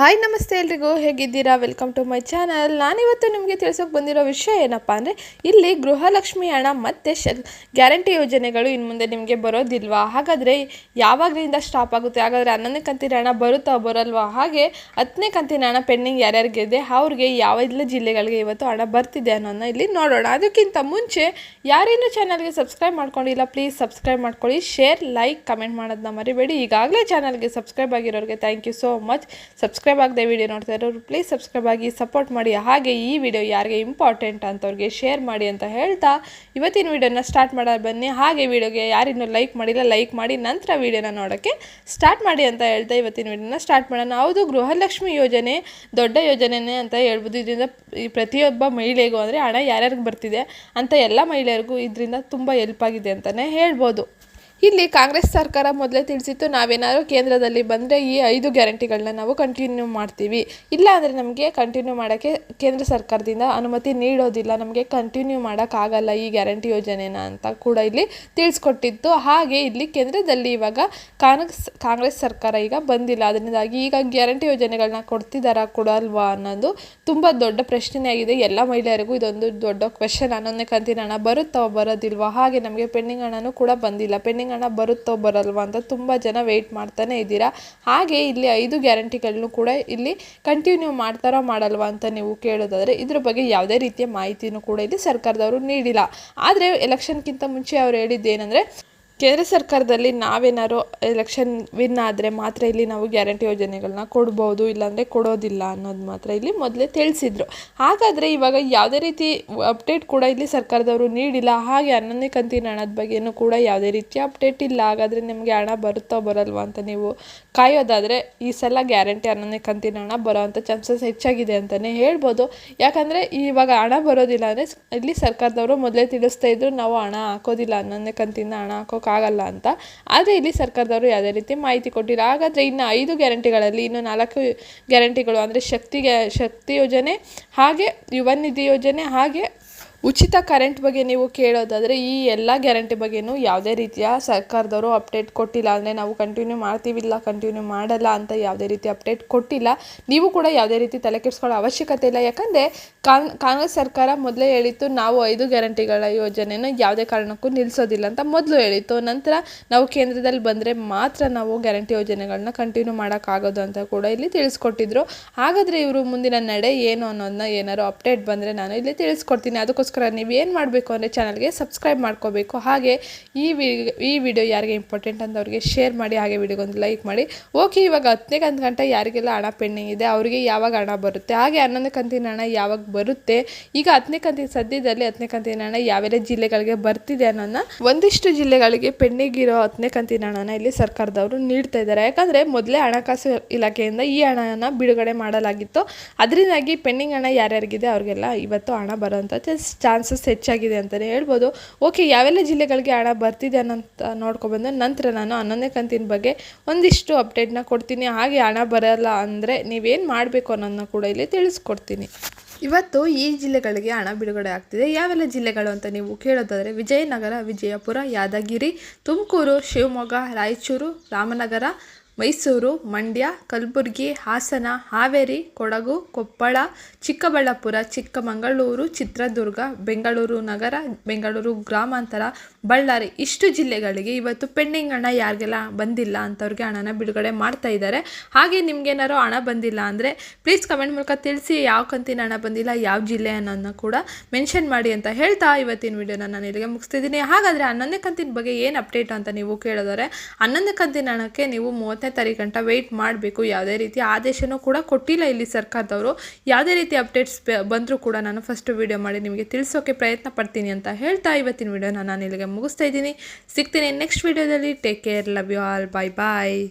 Hi, ನಮಸ್ತೆ ಎಲ್ರಿಗೂ. ಹೇಗಿದ್ದೀರಾ? ವೆಲ್ಕಮ್ ಟು ಮೈ ಚಾನಲ್ ನಾನಿವತ್ತು ನಿಮಗೆ ತಿಳಿಸೋಕೆ ಬಂದಿರೋ ವಿಷಯ ಏನಪ್ಪ ಅಂದರೆ, ಇಲ್ಲಿ ಗೃಹಲಕ್ಷ್ಮಿ ಹಣ ಮತ್ತು ಶ ಗ್ಯಾರಂಟಿ ಯೋಜನೆಗಳು ಇನ್ನು ಮುಂದೆ ನಿಮಗೆ ಬರೋದಿಲ್ವಾ? ಹಾಗಾದರೆ ಯಾವಾಗಲಿಂದ ಸ್ಟಾಪ್ ಆಗುತ್ತೆ? ಹಾಗಾದರೆ ಹನ್ನೊಂದನೇ ಕಂತಿನ ಹಣ ಬರುತ್ತಾ ಬರಲ್ವಾ? ಹಾಗೆ ಹತ್ತನೇ ಕಂತಿನ ಹಣ ಪೆಂಡಿಂಗ್ ಯಾರ್ಯಾರಿಗಿದೆ ಅವ್ರಿಗೆ ಯಾವೆಲ್ಲ ಜಿಲ್ಲೆಗಳಿಗೆ ಇವತ್ತು ಹಣ ಬರ್ತಿದೆ ಅನ್ನೋದನ್ನ ಇಲ್ಲಿ ನೋಡೋಣ. ಅದಕ್ಕಿಂತ ಮುಂಚೆ ಯಾರೇನು ಚಾನಲ್ಗೆ ಸಬ್ಸ್ಕ್ರೈಬ್ ಮಾಡ್ಕೊಂಡಿಲ್ಲ ಪ್ಲೀಸ್ ಸಬ್ಸ್ಕ್ರೈಬ್ ಮಾಡ್ಕೊಳ್ಳಿ. ಶೇರ್ ಲೈಕ್ ಕಮೆಂಟ್ ಮಾಡೋದನ್ನ ಮರಿಬೇಡಿ. ಈಗಾಗಲೇ ಚಾನಲ್ಗೆ subscribe ಆಗಿರೋರಿಗೆ thank you so much subscribe ಆಗದೆ ವಿಡಿಯೋ ನೋಡ್ತಾ ಇರೋರು ಪ್ಲೀಸ್ ಸಬ್ಸ್ಕ್ರೈಬ್ ಆಗಿ ಸಪೋರ್ಟ್ ಮಾಡಿ. ಹಾಗೆ ಈ ವಿಡಿಯೋ ಯಾರಿಗೆ ಇಂಪಾರ್ಟೆಂಟ್ ಅಂತವ್ರಿಗೆ ಶೇರ್ ಮಾಡಿ ಅಂತ ಹೇಳ್ತಾ ಇವತ್ತಿನ ವಿಡಿಯೋನ ಸ್ಟಾರ್ಟ್ ಮಾಡೋದು ಬನ್ನಿ. ಹಾಗೆ ವಿಡಿಯೋಗೆ ಯಾರಿನ್ನೂ ಲೈಕ್ ಮಾಡಿಲ್ಲ ಲೈಕ್ ಮಾಡಿ ನಂತರ ವಿಡಿಯೋನ ನೋಡೋಕ್ಕೆ ಸ್ಟಾರ್ಟ್ ಮಾಡಿ ಅಂತ ಹೇಳ್ತಾ ಇವತ್ತಿನ ವಿಡಿಯೋನ ಸ್ಟಾರ್ಟ್ ಮಾಡೋಣ. ಹೌದು, ಗೃಹಲಕ್ಷ್ಮಿ ಯೋಜನೆ ದೊಡ್ಡ ಯೋಜನೆನೇ ಅಂತ ಹೇಳ್ಬೋದು. ಇದರಿಂದ ಪ್ರತಿಯೊಬ್ಬ ಮಹಿಳೆಗೂ ಅಂದರೆ ಹಣ ಯಾರ್ಯಾರಿಗೆ ಬರ್ತಿದೆ ಅಂತ ಎಲ್ಲ ಮಹಿಳೆಯರಿಗೂ ಇದರಿಂದ ತುಂಬ ಹೆಲ್ಪ್ ಆಗಿದೆ ಅಂತಲೇ ಹೇಳ್ಬೋದು. ಇಲ್ಲಿ ಕಾಂಗ್ರೆಸ್ ಸರ್ಕಾರ ಮೊದಲೇ ತಿಳಿಸಿತ್ತು, ನಾವೇನಾದರೂ ಕೇಂದ್ರದಲ್ಲಿ ಬಂದರೆ ಈ ಐದು ಗ್ಯಾರಂಟಿಗಳನ್ನ ನಾವು ಕಂಟಿನ್ಯೂ ಮಾಡ್ತೀವಿ. ಇಲ್ಲ ಅಂದರೆ ನಮಗೆ ಕಂಟಿನ್ಯೂ ಮಾಡೋಕ್ಕೆ ಕೇಂದ್ರ ಸರ್ಕಾರದಿಂದ ಅನುಮತಿ ನೀಡೋದಿಲ್ಲ, ನಮಗೆ ಕಂಟಿನ್ಯೂ ಮಾಡೋಕ್ಕಾಗಲ್ಲ ಈ ಗ್ಯಾರಂಟಿ ಯೋಜನೆನ ಅಂತ ಕೂಡ ಇಲ್ಲಿ ತಿಳಿಸ್ಕೊಟ್ಟಿತ್ತು. ಹಾಗೆ ಇಲ್ಲಿ ಕೇಂದ್ರದಲ್ಲಿ ಇವಾಗ ಕಾಂಗ್ರೆಸ್ ಕಾಂಗ್ರೆಸ್ ಸರ್ಕಾರ ಈಗ ಬಂದಿಲ್ಲ. ಅದರಿಂದಾಗಿ ಈಗ ಗ್ಯಾರಂಟಿ ಯೋಜನೆಗಳನ್ನ ಕೊಡ್ತಿದ್ದಾರಾ ಅಲ್ವಾ ಅನ್ನೋದು ತುಂಬ ದೊಡ್ಡ ಪ್ರಶ್ನೆ ಆಗಿದೆ ಎಲ್ಲ ಮಹಿಳೆಯರಿಗೂ ಇದೊಂದು ದೊಡ್ಡ ಕ್ವೆಶನ್ ಹನ್ನೊಂದನೇ ಕಂತಿನ ಹಣ ಬರುತ್ತೋ ಬರೋದಿಲ್ವಾ ಹಾಗೆ ನಮಗೆ ಪೆಂಡಿಂಗ್ ಹಣನೂ ಕೂಡ ಬಂದಿಲ್ಲ. ಪೆಂಡಿಂಗ್ ಹಣ ಬರುತ್ತೋ ಬರಲ್ವಾ ಅಂತ ತುಂಬ ಜನ ವೆಯ್ಟ್ ಮಾಡ್ತಾನೆ ಇದ್ದೀರಾ? ಹಾಗೆ ಇಲ್ಲಿ ಐದು ಗ್ಯಾರಂಟಿಗಳನ್ನು ಕೂಡ ಇಲ್ಲಿ ಕಂಟಿನ್ಯೂ ಮಾಡ್ತಾರೋ ಮಾಡಲ್ವಾ ಅಂತ ನೀವು ಕೇಳೋದಾದರೆ ಇದ್ರ ಬಗ್ಗೆ ಯಾವುದೇ ರೀತಿಯ ಮಾಹಿತಿನೂ ಕೂಡ ಇಲ್ಲಿ ಸರ್ಕಾರದವರು ನೀಡಿಲ್ಲ. ಆದರೆ ಎಲೆಕ್ಷನ್ಗಿಂತ ಮುಂಚೆ ಅವ್ರು ಹೇಳಿದ್ದೇನೆಂದರೆ ಕೇಂದ್ರ ಸರ್ಕಾರದಲ್ಲಿ ನಾವೇನಾದ್ರು ಎಲೆಕ್ಷನ್ ವಿನ್ ಆದರೆ ಮಾತ್ರ ಇಲ್ಲಿ ನಾವು ಗ್ಯಾರಂಟಿ ಯೋಜನೆಗಳನ್ನ ಕೊಡ್ಬೋದು, ಇಲ್ಲಾಂದರೆ ಕೊಡೋದಿಲ್ಲ ಅನ್ನೋದು ಮಾತ್ರ ಇಲ್ಲಿ ಮೊದಲೇ ತಿಳಿಸಿದ್ರು. ಹಾಗಾದರೆ ಇವಾಗ ಯಾವುದೇ ರೀತಿ ಅಪ್ಡೇಟ್ ಕೂಡ ಇಲ್ಲಿ ಸರ್ಕಾರದವರು ನೀಡಿಲ್ಲ. ಹಾಗೆ ಹನ್ನೊಂದನೇ ಕಂತಿನ ಹಣದ ಬಗ್ಗೆಯೂ ಕೂಡ ಯಾವುದೇ ರೀತಿಯ ಅಪ್ಡೇಟ್ ಇಲ್ಲ. ಹಾಗಾದರೆ ನಿಮಗೆ ಹಣ ಬರುತ್ತೋ ಬರಲ್ವಾ ಅಂತ ನೀವು ಕಾಯೋದಾದರೆ ಈ ಸಲ ಗ್ಯಾರಂಟಿ ಹನ್ನೊಂದನೇ ಕಂತಿನ ಹಣ ಬರೋವಂಥ ಚಾನ್ಸಸ್ ಹೆಚ್ಚಾಗಿದೆ ಅಂತಲೇ ಹೇಳ್ಬೋದು. ಯಾಕಂದರೆ ಇವಾಗ ಹಣ ಬರೋದಿಲ್ಲ ಅಂದರೆ ಇಲ್ಲಿ ಸರ್ಕಾರದವರು ಮೊದಲೇ ತಿಳಿಸ್ತಾ ಇದ್ರು, ನಾವು ಹಣ ಹಾಕೋದಿಲ್ಲ. ಹನ್ನೊಂದನೇ ಕಂತಿನ ಹಣ ಹಾಕೋಕೆ ಆಗಲ್ಲ ಅಂತ. ಆದರೆ ಇಲ್ಲಿ ಸರ್ಕಾರದವರು ಯಾವುದೇ ರೀತಿ ಮಾಹಿತಿ ಕೊಟ್ಟಿಲ್ಲ. ಹಾಗಾದರೆ ಇನ್ನು ಐದು ಗ್ಯಾರಂಟಿಗಳಲ್ಲಿ ಇನ್ನು ನಾಲ್ಕು ಗ್ಯಾರಂಟಿಗಳು ಅಂದರೆ ಶಕ್ತಿ ಗ್ಯಾ ಶಕ್ತಿ ಯೋಜನೆ ಹಾಗೆ ಯುವ ನಿಧಿ ಯೋಜನೆ ಹಾಗೆ ಉಚಿತ ಕರೆಂಟ್ ಬಗ್ಗೆ ನೀವು ಕೇಳೋದಾದರೆ ಈ ಎಲ್ಲ ಗ್ಯಾರಂಟಿ ಬಗ್ಗೆಯೂ ಯಾವುದೇ ರೀತಿಯ ಸರ್ಕಾರದವರು ಅಪ್ಡೇಟ್ ಕೊಟ್ಟಿಲ್ಲ ಅಂದರೆ ನಾವು ಕಂಟಿನ್ಯೂ ಮಾಡ್ತೀವಿಲ್ಲ ಕಂಟಿನ್ಯೂ ಮಾಡಲ್ಲ ಅಂತ ಯಾವುದೇ ರೀತಿ ಅಪ್ಡೇಟ್ ಕೊಟ್ಟಿಲ್ಲ. ನೀವು ಕೂಡ ಯಾವುದೇ ರೀತಿ ತಲೆ ಕೆಡಿಸ್ಕೊಳ್ಳೋ ಅವಶ್ಯಕತೆ ಇಲ್ಲ. ಯಾಕಂದರೆ ಕಾಂಗ್ರೆಸ್ ಸರ್ಕಾರ ಮೊದಲೇ ಹೇಳಿತ್ತು ನಾವು ಐದು ಗ್ಯಾರಂಟಿಗಳ ಯೋಜನೆಯನ್ನು ಯಾವುದೇ ಕಾರಣಕ್ಕೂ ನಿಲ್ಲಿಸೋದಿಲ್ಲ ಅಂತ ಮೊದಲು ಹೇಳಿತ್ತು. ನಂತರ ನಾವು ಕೇಂದ್ರದಲ್ಲಿ ಬಂದರೆ ಮಾತ್ರ ನಾವು ಗ್ಯಾರಂಟಿ ಯೋಜನೆಗಳನ್ನ ಕಂಟಿನ್ಯೂ ಮಾಡೋಕ್ಕಾಗೋದು ಅಂತ ಕೂಡ ಇಲ್ಲಿ ತಿಳಿಸ್ಕೊಟ್ಟಿದ್ರು. ಹಾಗಾದರೆ ಇವರು ಮುಂದಿನ ನಡೆ ಏನು ಅನ್ನೋದನ್ನ ಏನಾದ್ರು ಅಪ್ಡೇಟ್ ಬಂದರೆ ನಾನು ಇಲ್ಲಿ ತಿಳಿಸ್ಕೊಡ್ತೀನಿ. ಅದಕ್ಕೋಸ್ಕರ ನೀವು ಏನು ಮಾಡಬೇಕು ಅಂದರೆ ಚಾನಲ್ಗೆ ಸಬ್ಸ್ಕ್ರೈಬ್ ಮಾಡ್ಕೋಬೇಕು. ಹಾಗೆ ಈ ಈ ವಿಡಿಯೋ ಯಾರಿಗೆ ಇಂಪಾರ್ಟೆಂಟ್ ಅಂತ ಅವ್ರಿಗೆ ಶೇರ್ ಮಾಡಿ, ಹಾಗೆ ವಿಡಿಯೋಗೊಂದು ಲೈಕ್ ಮಾಡಿ. ಓಕೆ ಇವಾಗ ಹತ್ತನೇ ಕಂತು ಗಂಟೆ ಯಾರಿಗೆಲ್ಲ ಹಣ ಪೆಂಡಿಂಗ್ ಇದೆ, ಅವರಿಗೆ ಯಾವಾಗ ಹಣ ಬರುತ್ತೆ? ಹಾಗೆ ಹನ್ನೊಂದನೇ ಕಂತಿನ ಹಣ ಯಾವಾಗ ಬರುತ್ತೆ? ಈಗ ಹತ್ತನೇ ಕಂತಿನ ಸದ್ಯದಲ್ಲಿ ಹತ್ತನೇ ಕಂತಿನ ಹಣ ಯಾವೆಲ್ಲ ಜಿಲ್ಲೆಗಳಿಗೆ ಬರ್ತಿದೆ ಅನ್ನೋದನ್ನ ಒಂದಿಷ್ಟು ಜಿಲ್ಲೆಗಳಿಗೆ ಪೆಂಡಿಂಗ್ ಇರೋ ಹತ್ತನೇ ಕಂತಿನ ಹಣನ ಇಲ್ಲಿ ಸರ್ಕಾರದವರು ನೀಡ್ತಾ ಇದ್ದಾರೆ. ಯಾಕಂದರೆ ಮೊದಲೇ ಹಣಕಾಸು ಇಲಾಖೆಯಿಂದ ಈ ಹಣನ ಬಿಡುಗಡೆ ಮಾಡಲಾಗಿತ್ತು. ಅದರಿಂದಾಗಿ ಪೆಂಡಿಂಗ್ ಹಣ ಯಾರ್ಯಾರಿಗಿದೆ ಅವ್ರಿಗೆಲ್ಲ ಇವತ್ತು ಹಣ ಬರೋಂಥ ಚಾನ್ಸಸ್ ಹೆಚ್ಚಾಗಿದೆ ಅಂತಲೇ ಹೇಳ್ಬೋದು. ಓಕೆ ಯಾವೆಲ್ಲ ಜಿಲ್ಲೆಗಳಿಗೆ ಹಣ ಬರ್ತಿದೆ ಅನ್ನೋಂತ ನೋಡ್ಕೊಬಂದು ನಂತರ ನಾನು ಹನ್ನೊಂದನೇ ಕಂತಿನ ಬಗ್ಗೆ ಒಂದಿಷ್ಟು ಅಪ್ಡೇಟ್ನ ಕೊಡ್ತೀನಿ. ಹಾಗೆ ಹಣ ಬರಲ್ಲ ಅಂದರೆ ನೀವೇನು ಮಾಡಬೇಕು ಅನ್ನೋದನ್ನ ಕೂಡ ಇಲ್ಲಿ ತಿಳಿಸ್ಕೊಡ್ತೀನಿ. ಇವತ್ತು ಈ ಜಿಲ್ಲೆಗಳಿಗೆ ಹಣ ಬಿಡುಗಡೆ ಆಗ್ತಿದೆ. ಯಾವೆಲ್ಲ ಜಿಲ್ಲೆಗಳು ಅಂತ ನೀವು ಕೇಳೋದಾದರೆ ವಿಜಯನಗರ, ವಿಜಯಪುರ, ಯಾದಗಿರಿ, ತುಮಕೂರು, ಶಿವಮೊಗ್ಗ, ರಾಯಚೂರು, ರಾಮನಗರ ಮೈಸೂರು, ಮಂಡ್ಯ, ಕಲಬುರಗಿ, ಹಾಸನ, ಹಾವೇರಿ, ಕೊಡಗು, ಕೊಪ್ಪಳ, ಚಿಕ್ಕಬಳ್ಳಾಪುರ, ಚಿಕ್ಕಮಗಳೂರು, ಚಿತ್ರದುರ್ಗ, ಬೆಂಗಳೂರು ನಗರ, ಬೆಂಗಳೂರು ಗ್ರಾಮಾಂತರ, ಬಳ್ಳಾರಿ. ಇಷ್ಟು ಜಿಲ್ಲೆಗಳಿಗೆ ಇವತ್ತು ಪೆಂಡಿಂಗ್ ಹಣ ಯಾರಿಗೆಲ್ಲ ಬಂದಿಲ್ಲ ಅಂಥವ್ರಿಗೆ ಹಣನ ಬಿಡುಗಡೆ ಮಾಡ್ತಾ ಇದ್ದಾರೆ. ಹಾಗೆ ನಿಮಗೇನಾರು ಹಣ ಬಂದಿಲ್ಲ ಅಂದರೆ ಪ್ಲೀಸ್ ಕಮೆಂಟ್ ಮೂಲಕ ತಿಳಿಸಿ ಯಾವ ಕಂತಿನ ಹಣ ಬಂದಿಲ್ಲ, ಯಾವ ಜಿಲ್ಲೆ ಅನ್ನೋದನ್ನ ಕೂಡ ಮೆನ್ಷನ್ ಮಾಡಿ ಅಂತ ಹೇಳ್ತಾ ಇವತ್ತಿನ ವಿಡಿಯೋನ ನಾನು ಇಲ್ಲಿಗೆ ಮುಗಿಸ್ತಿದ್ದೀನಿ. ಹಾಗಾದರೆ ಹನ್ನೊಂದನೇ ಕಂತಿನ ಬಗ್ಗೆ ಏನು ಅಪ್ಡೇಟ್ ಅಂತ ನೀವು ಕೇಳಿದರೆ ಹನ್ನೊಂದು ಕಂತಿನ ಹಣಕ್ಕೆ ನೀವು ಮೂವತ್ತನೇ ತಾರೀಕು ಗಂಟ ವೆಯ್ಟ್ ಮಾಡಬೇಕು. ಯಾವುದೇ ರೀತಿ ಆದೇಶನೂ ಕೂಡ ಕೊಟ್ಟಿಲ್ಲ ಇಲ್ಲಿ ಸರ್ಕಾರದವರು. ಯಾವುದೇ ರೀತಿ ಅಪ್ಡೇಟ್ಸ್ ಬಂದರೂ ಕೂಡ ನಾನು ಫಸ್ಟ್ ವೀಡಿಯೋ ಮಾಡಿ ನಿಮಗೆ ತಿಳಿಸೋಕೆ ಪ್ರಯತ್ನ ಪಡ್ತೀನಿ ಅಂತ ಹೇಳ್ತಾ ಇವತ್ತಿನ ವೀಡಿಯೋನ ನಾನು ಇಲ್ಲಿಗೆ ಮುಗಿಸ್ತಾ ಇದ್ದೀನಿ. ಸಿಗ್ತೀನಿ ನೆಕ್ಸ್ಟ್ ವಿಡಿಯೋದಲ್ಲಿ take care love you all bye bye